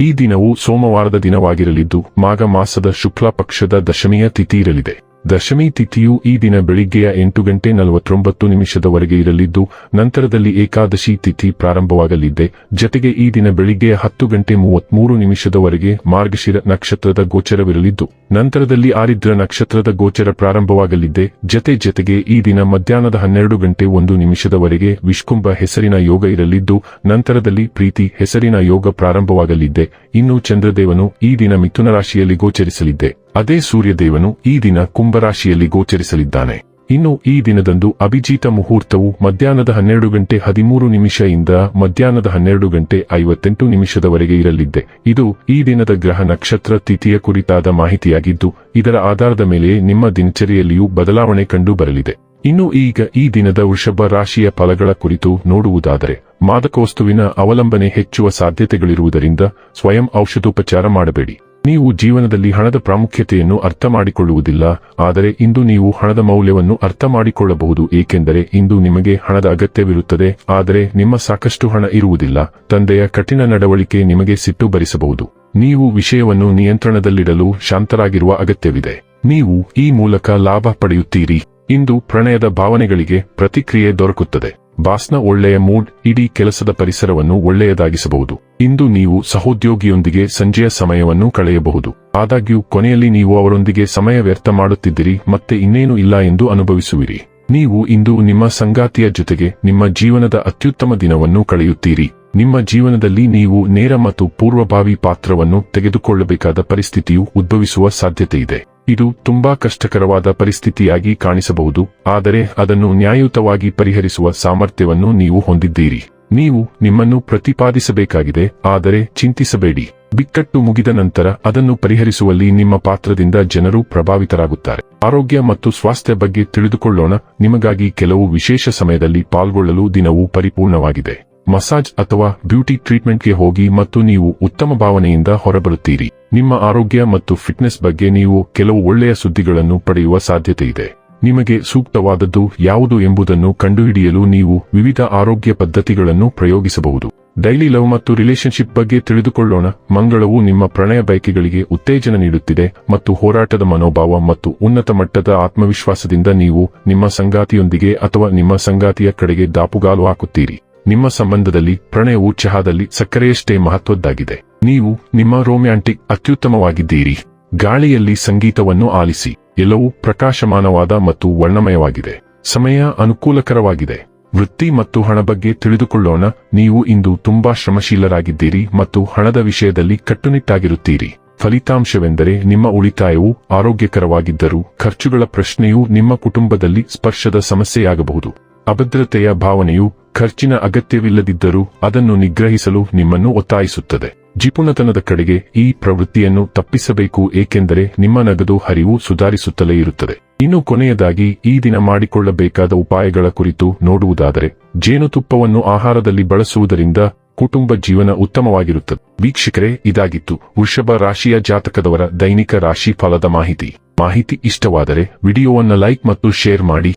ಈ ದಿನವು ಸೋಮವಾರದ ದಿನವಾಗಿರಲಿದ್ದು ಮಾಘ ಮಾಸದ ಶುಕ್ಲ ಪಕ್ಷದ ದಶಮಿಯ ತಿಥಿ ಇರಲಿದೆ ದಶಮಿ ತಿಥಿಯು ಈ ದಿನ ಬೆಳಿಗ್ಗೆಯ ಎಂಟು ಗಂಟೆ ನಲವತ್ತೊಂಬತ್ತು ನಿಮಿಷದವರೆಗೆ ಇರಲಿದ್ದು, ನಂತರದಲ್ಲಿ ಏಕಾದಶಿ ತಿಥಿ ಪ್ರಾರಂಭವಾಗಲಿದೆ. ಜತೆಗೆ ಈ ದಿನ ಬೆಳಿಗ್ಗೆಯ ಹತ್ತು ಗಂಟೆ ಮೂವತ್ಮೂರು ನಿಮಿಷದವರೆಗೆ ಮಾರ್ಗಶಿರ ನಕ್ಷತ್ರದ ಗೋಚರವಿರಲಿದ್ದು, ನಂತರದಲ್ಲಿ ಆರಿದ್ರ ನಕ್ಷತ್ರದ ಗೋಚರ ಪ್ರಾರಂಭವಾಗಲಿದೆ. ಜತೆ ಜತೆಗೆ ಈ ದಿನ ಮಧ್ಯಾಹ್ನದ ಹನ್ನೆರಡು ಗಂಟೆ ಒಂದು ನಿಮಿಷದವರೆಗೆ ವಿಷ್ಕುಂಭ ಹೆಸರಿನ ಯೋಗ ಇರಲಿದ್ದು, ನಂತರದಲ್ಲಿ ಪ್ರೀತಿ ಹೆಸರಿನ ಯೋಗ ಪ್ರಾರಂಭವಾಗಲಿದೆ. ಇನ್ನು ಚಂದ್ರದೇವನು ಈ ದಿನ ಮಿಥುನ ರಾಶಿಯಲ್ಲಿ ಗೋಚರಿಸಲಿದ್ದೆ ಅದೇ ಸೂರ್ಯದೇವನು ಈ ದಿನ ಕುಂಭರಾಶಿಯಲ್ಲಿ ಗೋಚರಿಸಲಿದ್ದಾನೆ. ಇನ್ನು ಈ ದಿನದಂದು ಅಭಿಜಿತ ಮುಹೂರ್ತವು ಮಧ್ಯಾಹ್ನದ ಹನ್ನೆರಡು ಗಂಟೆ ಹದಿಮೂರು ನಿಮಿಷದಿಂದ ಮಧ್ಯಾಹ್ನದ ಹನ್ನೆರಡು ಗಂಟೆ ಐವತ್ತೆಂಟು ನಿಮಿಷದವರೆಗೆ ಇರಲಿದೆ ಇದು ಈ ದಿನದ ಗ್ರಹ ನಕ್ಷತ್ರ ತಿಥಿಯ ಕುರಿತಾದ ಮಾಹಿತಿಯಾಗಿದ್ದು, ಇದರ ಆಧಾರದ ಮೇಲೆ ನಿಮ್ಮ ದಿನಚರಿಯಲ್ಲಿಯೂ ಬದಲಾವಣೆ ಕಂಡು ಬರಲಿದೆ ಇನ್ನು ಈಗ ಈ ದಿನದ ವೃಷಭ ರಾಶಿಯ ಫಲಗಳ ಕುರಿತು ನೋಡುವುದಾದರೆ ಮಾದಕ ವಸ್ತುವಿನ ಅವಲಂಬನೆ ಹೆಚ್ಚುವ ಸಾಧ್ಯತೆಗಳಿರುವುದರಿಂದ ಸ್ವಯಂ ಔಷಧೋಪಚಾರ ಮಾಡಬೇಡಿ. ನೀವು ಜೀವನದಲ್ಲಿ ಹಣದ ಪ್ರಾಮುಖ್ಯತೆಯನ್ನು ಅರ್ಥ ಮಾಡಿಕೊಳ್ಳುವುದಿಲ್ಲ ಆದರೆ ಇಂದು ನೀವು ಹಣದ ಮೌಲ್ಯವನ್ನು ಅರ್ಥ ಮಾಡಿಕೊಳ್ಳಬಹುದು ಏಕೆಂದರೆ ಇಂದು ನಿಮಗೆ ಹಣದ ಅಗತ್ಯವಿರುತ್ತದೆ, ಆದರೆ ನಿಮ್ಮ ಸಾಕಷ್ಟು ಹಣ ಇರುವುದಿಲ್ಲ, ತಂದೆಯ ಕಠಿಣ ನಡವಳಿಕೆ ನಿಮಗೆ ಸಿಟ್ಟು ಭರಿಸಬಹುದು. ನೀವು ವಿಷಯವನ್ನು ನಿಯಂತ್ರಣದಲ್ಲಿಡಲು ಶಾಂತರಾಗಿರುವ ಅಗತ್ಯವಿದೆ. ನೀವು ಈ ಮೂಲಕ ಲಾಭ ಪಡೆಯುತ್ತೀರಿ. ಇಂದು ಪ್ರಣಯದ ಭಾವನೆಗಳಿಗೆ ಪ್ರತಿಕ್ರಿಯೆ ದೊರಕುತ್ತದೆ. ಬಾಸ್ನ ಒಳ್ಳೆಯ ಮೂಡ್ ಇಡೀ ಕೆಲಸದ ಪರಿಸರವನ್ನು ಒಳ್ಳೆಯದಾಗಿಸಬಹುದು. ಇಂದು ನೀವು ಸಹೋದ್ಯೋಗಿಯೊಂದಿಗೆ ಸಂಜೆಯ ಸಮಯವನ್ನು ಕಳೆಯಬಹುದು. ಆದಾಗ್ಯೂ, ಕೊನೆಯಲ್ಲಿ ನೀವು ಅವರೊಂದಿಗೆ ಸಮಯ ವ್ಯರ್ಥ ಮಾಡುತ್ತಿದ್ದೀರಿ ಮತ್ತೆ ಇನ್ನೇನು ಇಲ್ಲ ಎಂದು ಅನುಭವಿಸುವಿರಿ. ನೀವು ಇಂದು ನಿಮ್ಮ ಸಂಗಾತಿಯ ಜೊತೆಗೆ ನಿಮ್ಮ ಜೀವನದ ಅತ್ಯುತ್ತಮ ದಿನವನ್ನು ಕಳೆಯುತ್ತೀರಿ. ನಿಮ್ಮ ಜೀವನದಲ್ಲಿ ನೀವು ನೇರ ಮತ್ತು ಪೂರ್ವಭಾವಿ ಪಾತ್ರವನ್ನು ತೆಗೆದುಕೊಳ್ಳಬೇಕಾದ ಪರಿಸ್ಥಿತಿಯು ಉದ್ಭವಿಸುವ ಸಾಧ್ಯತೆಯಿದೆ. ಇದು ತುಂಬಾ ಕಷ್ಟಕರವಾದ ಪರಿಸ್ಥಿತಿಯಾಗಿ ಕಾಣಿಸಬಹುದು, ಆದರೆ ಅದನ್ನು ನ್ಯಾಯಯುತವಾಗಿ ಪರಿಹರಿಸುವ ಸಾಮರ್ಥ್ಯವನ್ನು ನೀವು ಹೊಂದಿದ್ದೀರಿ. ನೀವು ನಿಮ್ಮನ್ನು ಪ್ರತಿಪಾದಿಸಬೇಕಾಗಿದೆ, ಆದರೆ ಚಿಂತಿಸಬೇಡಿ. ಬಿಕ್ಕಟ್ಟು ಮುಗಿದ ನಂತರ ಅದನ್ನು ಪರಿಹರಿಸುವಲ್ಲಿ ನಿಮ್ಮ ಪಾತ್ರದಿಂದ ಜನರು ಪ್ರಭಾವಿತರಾಗುತ್ತಾರೆ. ಆರೋಗ್ಯ ಮತ್ತು ಸ್ವಾಸ್ಥ್ಯ ಬಗ್ಗೆ ತಿಳಿದುಕೊಳ್ಳೋಣ, ನಿಮಗಾಗಿ ಕೆಲವು ವಿಶೇಷ ಸಮಯದಲ್ಲಿ ಪಾಲ್ಗೊಳ್ಳಲು ದಿನವು ಪರಿಪೂರ್ಣವಾಗಿದೆ. ಮಸಾಜ್ ಅಥವಾ ಬ್ಯೂಟಿ ಟ್ರೀಟ್ಮೆಂಟ್ಗೆ ಹೋಗಿ ಮತ್ತು ನೀವು ಉತ್ತಮ ಭಾವನೆಯಿಂದ ಹೊರಬರುತ್ತೀರಿ. ನಿಮ್ಮ ಆರೋಗ್ಯ ಮತ್ತು ಫಿಟ್ನೆಸ್ ಬಗ್ಗೆ ನೀವು ಕೆಲವು ಒಳ್ಳೆಯ ಸುದ್ದಿಗಳನ್ನು ಪಡೆಯುವ ಸಾಧ್ಯತೆ ಇದೆ. ನಿಮಗೆ ಸೂಕ್ತವಾದದ್ದು ಯಾವುದು ಎಂಬುದನ್ನು ಕಂಡುಹಿಡಿಯಲು ನೀವು ವಿವಿಧ ಆರೋಗ್ಯ ಪದ್ಧತಿಗಳನ್ನು ಪ್ರಯೋಗಿಸಬಹುದು. ಡೈಲಿ ಲವ್ ಮತ್ತು ರಿಲೇಶನ್ಶಿಪ್ ಬಗ್ಗೆ ತಿಳಿದುಕೊಳ್ಳೋಣ. ಮಂಗಳವು ನಿಮ್ಮ ಪ್ರಣಯ ಬಯಕೆಗಳಿಗೆ ಉತ್ತೇಜನ ನೀಡುತ್ತಿದೆ ಮತ್ತು ಹೋರಾಟದ ಮನೋಭಾವ ಮತ್ತು ಉನ್ನತ ಮಟ್ಟದ ಆತ್ಮವಿಶ್ವಾಸದಿಂದ ನೀವು ನಿಮ್ಮ ಸಂಗಾತಿಯೊಂದಿಗೆ ಅಥವಾ ನಿಮ್ಮ ಸಂಗಾತಿಯ ಕಡೆಗೆ ದಾಪುಗಾಲು ಹಾಕುತ್ತೀರಿ. ನಿಮ್ಮ ಸಂಬಂಧದಲ್ಲಿ ಪ್ರಣಯವು ಚಹಾದಲ್ಲಿ ಸಕ್ಕರೆಯಷ್ಟೇ ಮಹತ್ವದ್ದಾಗಿದೆ. ನೀವು ನಿಮ್ಮ ರೋಮ್ಯಾಂಟಿಕ್ ಅತ್ಯುತ್ತಮವಾಗಿದ್ದೀರಿ. ಗಾಳಿಯಲ್ಲಿ ಸಂಗೀತವನ್ನು ಆಲಿಸಿ. ಎಲ್ಲವೂ ಪ್ರಕಾಶಮಾನವಾದ ಮತ್ತು ವರ್ಣಮಯವಾಗಿದೆ. ಸಮಯ ಅನುಕೂಲಕರವಾಗಿದೆ. ವೃತ್ತಿ ಮತ್ತು ಹಣ ಬಗ್ಗೆ ತಿಳಿದುಕೊಳ್ಳೋಣ. ನೀವು ಇಂದು ತುಂಬಾ ಶ್ರಮಶೀಲರಾಗಿದ್ದೀರಿ ಮತ್ತು ಹಣದ ವಿಷಯದಲ್ಲಿ ಕಟ್ಟುನಿಟ್ಟಾಗಿರುತ್ತೀರಿ. ಫಲಿತಾಂಶವೆಂದರೆ ನಿಮ್ಮ ಉಳಿತಾಯವು ಆರೋಗ್ಯಕರವಾಗಿದ್ದರೂ ಖರ್ಚುಗಳ ಪ್ರಶ್ನೆಯು ನಿಮ್ಮ ಕುಟುಂಬದಲ್ಲಿ ಸ್ಪರ್ಶದ ಸಮಸ್ಯೆಯಾಗಬಹುದು. ಅಭದ್ರತೆಯ ಭಾವನೆಯು ಖರ್ಚಿನ ಅಗತ್ಯವಿಲ್ಲದಿದ್ದರೂ ಅದನ್ನು ನಿಗ್ರಹಿಸಲು ನಿಮ್ಮನ್ನು ಒತ್ತಾಯಿಸುತ್ತದೆ. ಜಿಪುಣತನದ ಕಡೆಗೆ ಈ ಪ್ರವೃತ್ತಿಯನ್ನು ತಪ್ಪಿಸಬೇಕು ಏಕೆಂದರೆ ನಿಮ್ಮ ನಗದು ಹರಿವು ಸುಧಾರಿಸುತ್ತಲೇ ಇರುತ್ತದೆ. ಇನ್ನು ಕೊನೆಯದಾಗಿ ಈ ದಿನ ಮಾಡಿಕೊಳ್ಳಬೇಕಾದ ಉಪಾಯಗಳ ಕುರಿತು ನೋಡುವುದಾದರೆ, ಜೇನುತುಪ್ಪವನ್ನು ಆಹಾರದಲ್ಲಿ ಬಳಸುವುದರಿಂದ ಕುಟುಂಬ ಜೀವನ ಉತ್ತಮವಾಗಿರುತ್ತದೆ. ವೀಕ್ಷಕರೇ, ಇದಾಗಿತ್ತು ವೃಷಭ ರಾಶಿಯ ಜಾತಕದವರ ದೈನಿಕ ರಾಶಿ ಫಲದ ಮಾಹಿತಿ. ಮಾಹಿತಿ ಇಷ್ಟವಾದರೆ ವಿಡಿಯೋವನ್ನು ಲೈಕ್ ಮತ್ತು ಶೇರ್ ಮಾಡಿ.